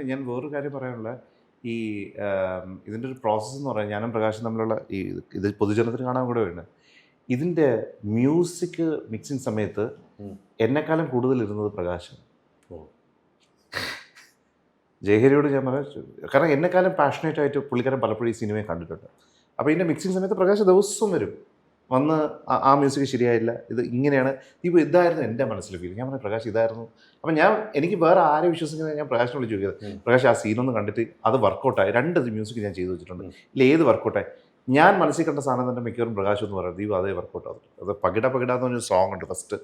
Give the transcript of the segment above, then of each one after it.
മാത്രമല്ല ഞാൻ വേറൊരു കാര്യം പറയാനുള്ള ഈ ഇതിന്റെ ഒരു പ്രോസസ്സ് എന്ന് പറയാൻ ഞാനും പ്രകാശം തമ്മിലുള്ള ഈ ഇത് പൊതുജനത്തിന് കാണാൻ കൂടെ വേണ്ട. ഇതിന്റെ മ്യൂസിക് മിക്സിങ് സമയത്ത് എന്നെക്കാലം എന്നെക്കാളും കൂടുതൽ ഇരുന്നത് പ്രകാശം. ജയഹരിയോട് ഞാൻ പറയാം കാരണം എന്നെക്കാലം പാഷനേറ്റ് ആയിട്ട് പുള്ളിക്കാരൻ പലപ്പോഴും ഈ സിനിമയെ കണ്ടിട്ടുണ്ട്. അപ്പോൾ ഇതിന്റെ മിക്സിങ് സമയത്ത് പ്രകാശ് ദിവസവും വരും. വന്ന് ആ- മ്യൂസിക് ശരിയായില്ല. ഇത് ഇങ്ങനെയാണ്. ഇപ്പോൾ ഇതായിരുന്നു എന്റെ മനസ്സിൽ ഫീൽ ഞാൻ പറഞ്ഞു പ്രകാശ് ഇതായിരുന്നു. അപ്പം ഞാൻ എനിക്ക് വേറെ ആരെ വിശ്വസിക്കുന്നത് ഞാൻ പ്രകാശിനെ വിളിച്ച് ചോദിക്കുന്നത് പ്രകാശ് ആ സീനൊന്ന് കണ്ടിട്ട് അത് വർക്കൗട്ടായി രണ്ട് മ്യൂസിക് ഞാൻ ചെയ്തു വെച്ചിട്ടുണ്ട്. ഇല്ല ഏത് വർക്കൗട്ടായി ഞാൻ മനസ്സിൽ കണ്ട സാധനം തന്നെ മിക്കവാറും പ്രകാശ് എന്ന് പറയുന്നത്. ദീപ് അതേ വർക്കൗട്ട് ആവും. അത് പകിട പകിട എന്ന് പറഞ്ഞൊരു സോങ് ഉണ്ട് ഫസ്റ്റ്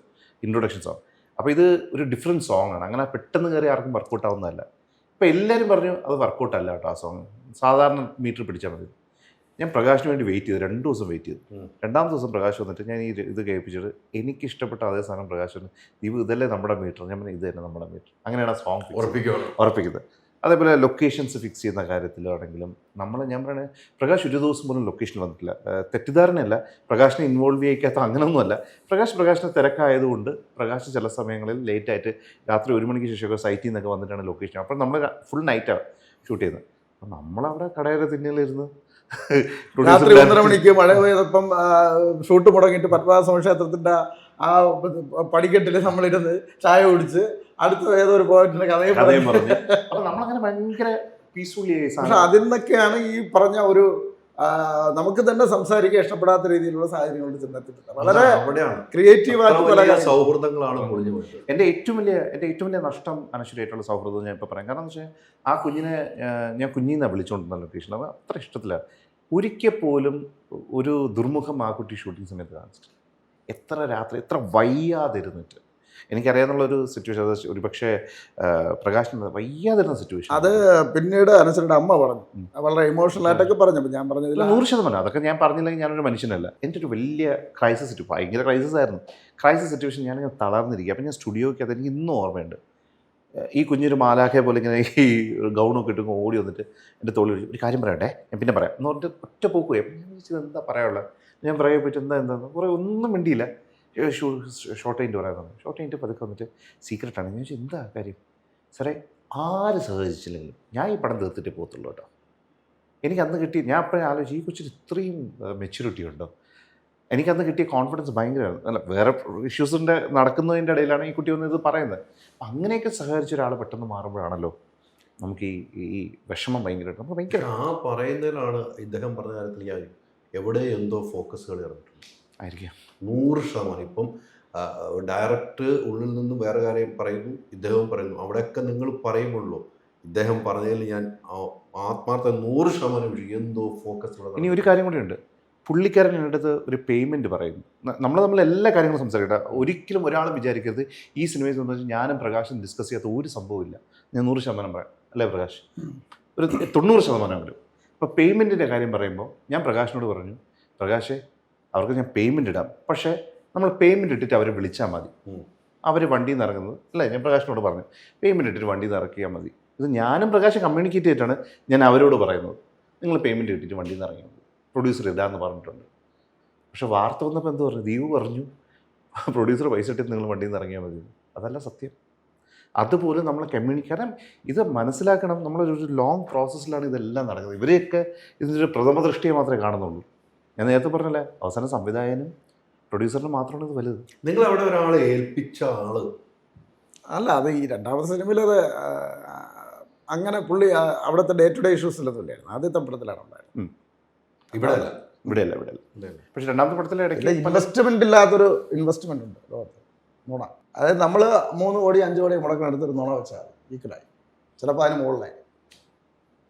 ഇൻട്രൊഡക്ഷൻ സോങ് അപ്പോൾ ഇത് ഒരു ഡിഫറെന്റ് സോങ് ആണ്. അങ്ങനെ പെട്ടെന്ന് കയറി ആർക്കും വർക്കൗട്ട് ആവുന്നതല്ല. ഇപ്പോൾ എല്ലാവരും പറഞ്ഞു അത് വർക്കൗട്ടല്ല കേട്ടോ ആ സോങ് സാധാരണ മീറ്റർ പിടിച്ചാൽ മതി. ഞാൻ പ്രകാശിന് വേണ്ടി വെയിറ്റ് ചെയ്തു രണ്ട് ദിവസം വെയിറ്റ് ചെയ്തു. രണ്ടാമത്തെ ദിവസം പ്രകാശ് വന്നിട്ട് ഞാൻ ഈ ഇത് കേൾപ്പിച്ചിട്ട് എനിക്ക് ഇഷ്ടപ്പെട്ട അതേ സാധനം പ്രകാശ് ഇവ ദീപ് ഇതല്ലേ നമ്മുടെ മീറ്റർ ഞാൻ പറഞ്ഞു ഇത് തന്നെ നമ്മുടെ മീറ്റർ അങ്ങനെയാണ് ആ സോങ് ഉറപ്പിക്കുന്നത്. അതേപോലെ ലൊക്കേഷൻസ് ഫിക്സ് ചെയ്യുന്ന കാര്യത്തിലാണെങ്കിലും നമ്മൾ ഞാൻ പറയുന്നത് പ്രകാശ് ഒരു ദിവസം പോലും ലൊക്കേഷൻ വന്നിട്ടില്ല. തെറ്റിദ്ധാരണയല്ല. പ്രകാശിനെ ഇൻവോൾവ് ചെയ്യിക്കാത്ത അങ്ങനെയൊന്നുമല്ല പ്രകാശ് പ്രകാശിനെ തിരക്കായതുകൊണ്ട് പ്രകാശ് ചില സമയങ്ങളിൽ ലേറ്റ് ആയിട്ട് രാത്രി ഒരു മണിക്ക് ശേഷമൊക്കെ സൈറ്റിൽ നിന്നൊക്കെ വന്നിട്ടാണ് ലൊക്കേഷൻ അപ്പോൾ നമ്മൾ ഫുൾ നൈറ്റാണ് ഷൂട്ട് ചെയ്യുന്നത്. അപ്പോൾ നമ്മളവിടെ കടയുടെ തിന്നിലിരുന്ന് രാത്രി ഒന്നര മണിക്ക് മഴ പെയ്തപ്പം ഷൂട്ട് മുടങ്ങിയിട്ട് പത്മനാഭസ്വാമി ക്ഷേത്രത്തിന്റെ ആ പടിക്കെട്ടിൽ നമ്മളിരുന്ന് ചായ കുടിച്ച് അടുത്ത ഏതൊരു ഒരു പോയിന്റിന്റെ കഥയും പറഞ്ഞു. നമ്മളങ്ങനെ ഭയങ്കര പീസ്ഫുള്ളി ആയി പക്ഷെ അതിൽ നിന്നൊക്കെയാണ് ഈ പറഞ്ഞ ഒരു നമുക്ക് തന്നെ സംസാരിക്കാൻ ഇഷ്ടപ്പെടാത്ത രീതിയിലുള്ള സാഹചര്യങ്ങളിൽ ചെന്നെത്തിയിട്ടുണ്ട് വളരെ ക്രിയേറ്റീവ് കാര്യങ്ങളും. സൗഹൃദങ്ങളാണ് പൊളിഞ്ഞു പോയത്. എന്റെ ഏറ്റവും വലിയ എന്റെ ഏറ്റവും വലിയ നഷ്ടം അനശ്വരമായിട്ടുള്ള സൗഹൃദം ഞാൻ ഇപ്പോൾ പറയാം. കാരണം എന്ന് വെച്ചാൽ ആ കുഞ്ഞിനെ ഞാൻ ഞാൻ കുഞ്ഞിന്നാണ് വിളിച്ചുകൊണ്ടിരുന്ന ലൊക്കേഷൻ അത് അത്ര ഇഷ്ടത്തില്ല ഒരിക്കൽ പോലും ഒരു ദുർമുഖം ആ കുട്ടി ഷൂട്ടിംഗ് സമയത്ത് കാണിച്ചിട്ടില്ല. എത്ര രാത്രി എത്ര വയ്യാതിരുന്നിട്ട്. എനിക്കറിയാവുന്ന ഒരു സിറ്റുവേഷൻ അത് ഒരു പക്ഷേ പ്രകാശിന് വയ്യാതിരുന്ന സിറ്റുവേഷൻ അത് പിന്നീട് അനുസരിച്ച് അമ്മ പറഞ്ഞു. വളരെ ഇമോഷണൽ ആയിട്ടൊക്കെ പറഞ്ഞു. ഞാൻ പറഞ്ഞതിൽ ഇല്ല, നൂറ് ശതമാനം അതൊക്കെ ഞാൻ പറഞ്ഞില്ലെങ്കിൽ ഞാനൊരു മനുഷ്യനല്ല. എന്റെ ഒരു വലിയ ക്രൈസിസ് സിറ്റു ഭയങ്കര ക്രൈസിസ് ആയിരുന്നു. ക്രൈസിസ് സിറ്റുവേഷൻ ഞാനിങ്ങനെ തളർന്നിരിക്കുക. അപ്പം ഞാൻ സ്റ്റുഡിയോയ്ക്ക് അത് എനിക്ക് ഇന്നും ഓർമ്മയുണ്ട്. ഈ കുഞ്ഞൊരു മാലാഖയെ പോലെ ഇങ്ങനെ ഈ ഗൗണൊക്കെ ഇട്ട് ഓടി വന്നിട്ട് എന്റെ തോളിൽ ഒരു കാര്യം പറയട്ടെ? ഞാൻ പിന്നെ പറയാം. എന്ന് പറഞ്ഞിട്ട് ഒറ്റ പോക്കുപോയി ഞാൻ എന്താ പറയാനുള്ളത് ഞാൻ പറയാൻ പറ്റും എന്താ എന്താ കുറേ ഒന്നും മിണ്ടിയില്ല. ഷോർട്ട് കഴിഞ്ഞിട്ട് പറയാൻ പറഞ്ഞു. ഷോർട്ട് കഴിഞ്ഞിട്ട് പതുക്കെ വന്നിട്ട് സീക്രട്ടാണ് ഞാൻ എന്താ കാര്യം? സാറേ ആര് സഹകരിച്ചില്ലെങ്കിലും ഞാൻ ഈ പടം തീർത്തിട്ട് പോകത്തുള്ളൂ കേട്ടോ. എനിക്ക് അന്ന് കിട്ടി ഞാൻ അപ്പോഴേ ആലോചിച്ചു ഈ കൊച്ചിന് ഇത്രയും മെച്യൂരിറ്റി ഉണ്ടോ? എനിക്കന്ന് കിട്ടിയ കോൺഫിഡൻസ് ഭയങ്കര അല്ല വേറെ ഇഷ്യൂസിന്റെ നടക്കുന്നതിന്റെ ഇടയിലാണ് ഈ കുട്ടി വന്ന് ഇത് പറയുന്നത്. അപ്പം അങ്ങനെയൊക്കെ സഹകരിച്ച ഒരാൾ പെട്ടെന്ന് മാറുമ്പോഴാണല്ലോ നമുക്ക് ഈ ഈ വിഷമം നമുക്ക് ഭയങ്കര ആ പറയുന്നതിലാണ് ഇദ്ദേഹം പറഞ്ഞ കാര്യത്തിൽ ഞാൻ എവിടെ എന്തോ ഫോക്കസുകൾ ഇറങ്ങിയിട്ടുണ്ട് ആയിരിക്കും. നൂറ് ശതമാനം. ഇപ്പം ഡയറക്റ്റ് ഉള്ളിൽ നിന്ന് വേറെ കാര്യം പറയുന്നു ഇദ്ദേഹവും പറയുന്നു. അവിടെയൊക്കെ നിങ്ങൾ പറയുമ്പോഴല്ലോ ഇദ്ദേഹം പറഞ്ഞതിൽ ഞാൻ ആ- ആത്മാർത്ഥ നൂറ് ശതമാനം എന്തോ ഫോക്കസ് ഇനി ഒരു കാര്യം കൂടി ഉണ്ട്. പുള്ളിക്കാരൻ എന്റെ അടുത്ത് ഒരു പേയ്മെന്റ് പറയുന്നു. നമ്മൾ നമ്മൾ എല്ലാ കാര്യങ്ങളും സംസാരിക്കട്ടെ. ഒരിക്കലും ഒരാളും വിചാരിക്കരുത് ഈ സിനിമയെ സംബന്ധിച്ച് ഞാനും പ്രകാശും ഡിസ്കസ് ചെയ്യാത്ത ഒരു സംഭവമില്ല ഞാൻ നൂറ് ശതമാനം പറയാം. അല്ലേ പ്രകാശ്? ഒരു തൊണ്ണൂറ് ശതമാനം വരും അപ്പോൾ പേയ്മെന്റിന്റെ കാര്യം പറയുമ്പോൾ ഞാൻ പ്രകാശിനോട് പറഞ്ഞു പ്രകാശേ അവർക്ക് ഞാൻ പേയ്മെന്റ് ഇടാം. പക്ഷേ നമ്മൾ പേയ്മെന്റ് ഇട്ടിട്ട് അവരെ വിളിച്ചാൽ മതി. അവർ വണ്ടിയിൽ നിന്ന് ഇറങ്ങുന്നത് അല്ലേ? ഞാൻ പ്രകാശിനോട് പറഞ്ഞു പേയ്മെന്റ് ഇട്ടിട്ട് വണ്ടി നിന്ന് ഇറക്കിയാൽ മതി. ഇത് ഞാനും പ്രകാശം കമ്മ്യൂണിക്കേറ്റ് ചെയ്തിട്ടാണ് ഞാൻ അവരോട് പറയുന്നത്. നിങ്ങൾ പേയ്മെന്റ് ഇട്ടിട്ട് വണ്ടിയിൽ നിന്ന് ഇറങ്ങിയാൽ മതി. പ്രൊഡ്യൂസർ ഇതാന്ന് പറഞ്ഞിട്ടുണ്ട്. പക്ഷേ വാർത്ത വന്നപ്പോൾ എന്തോ പറഞ്ഞു? ദീപ് പറഞ്ഞു പ്രൊഡ്യൂസർ പൈസ ഇട്ടിട്ട് നിങ്ങൾ വണ്ടിയിൽ നിന്ന് ഇറങ്ങിയാൽ മതി അതല്ല സത്യം. അതുപോലെ നമ്മൾ കമ്മ്യൂണിക്കേറ്റ് കാരണം ഇത് മനസ്സിലാക്കണം. നമ്മളൊരു ലോങ് പ്രോസസ്സിലാണ് ഇതെല്ലാം നടക്കുന്നത്. ഇവരെയൊക്കെ ഇതിന്റെ ഒരു പ്രഥമ ദൃഷ്ടിയെ മാത്രമേ കാണുന്നുള്ളൂ. ഞാൻ നേരത്തെ പറഞ്ഞല്ലേ അവസാനം സംവിധായകനും പ്രൊഡ്യൂസറിനും മാത്രമാണ് ഇത് വലുത്. നിങ്ങൾ അവിടെ ഒരാളെ ഏൽപ്പിച്ച ആൾ? അല്ല അത് ഈ രണ്ടാമത്തെ സിനിമയിൽ അത് അങ്ങനെ പുള്ളി അവിടുത്തെ ഡേ ടു ഡേ ഇഷ്യൂസിലെ ഇല്ലായിരുന്നു ആദ്യത്തെ പടത്തിലാണ് ഉണ്ടായിരുന്നത് ഇവിടെ അല്ല ഇവിടെയല്ല ഇവിടെയല്ല. അല്ല പക്ഷെ രണ്ടാമത്തെ പടത്തിലെ ഇടയ്ക്ക് ഇൻവെസ്റ്റ്മെന്റ് ഇല്ലാത്തൊരു ഇൻവെസ്റ്റ്മെന്റ് ഉണ്ട്. ലോകത്ത് നുണ. അതായത് നമ്മൾ മൂന്ന് കോടി അഞ്ച് കോടി മുടക്കം എടുത്തൊരു നുണ വെച്ചാൽ ഈക്വലായി ചിലപ്പോൾ അതിന് മുകളിലായി.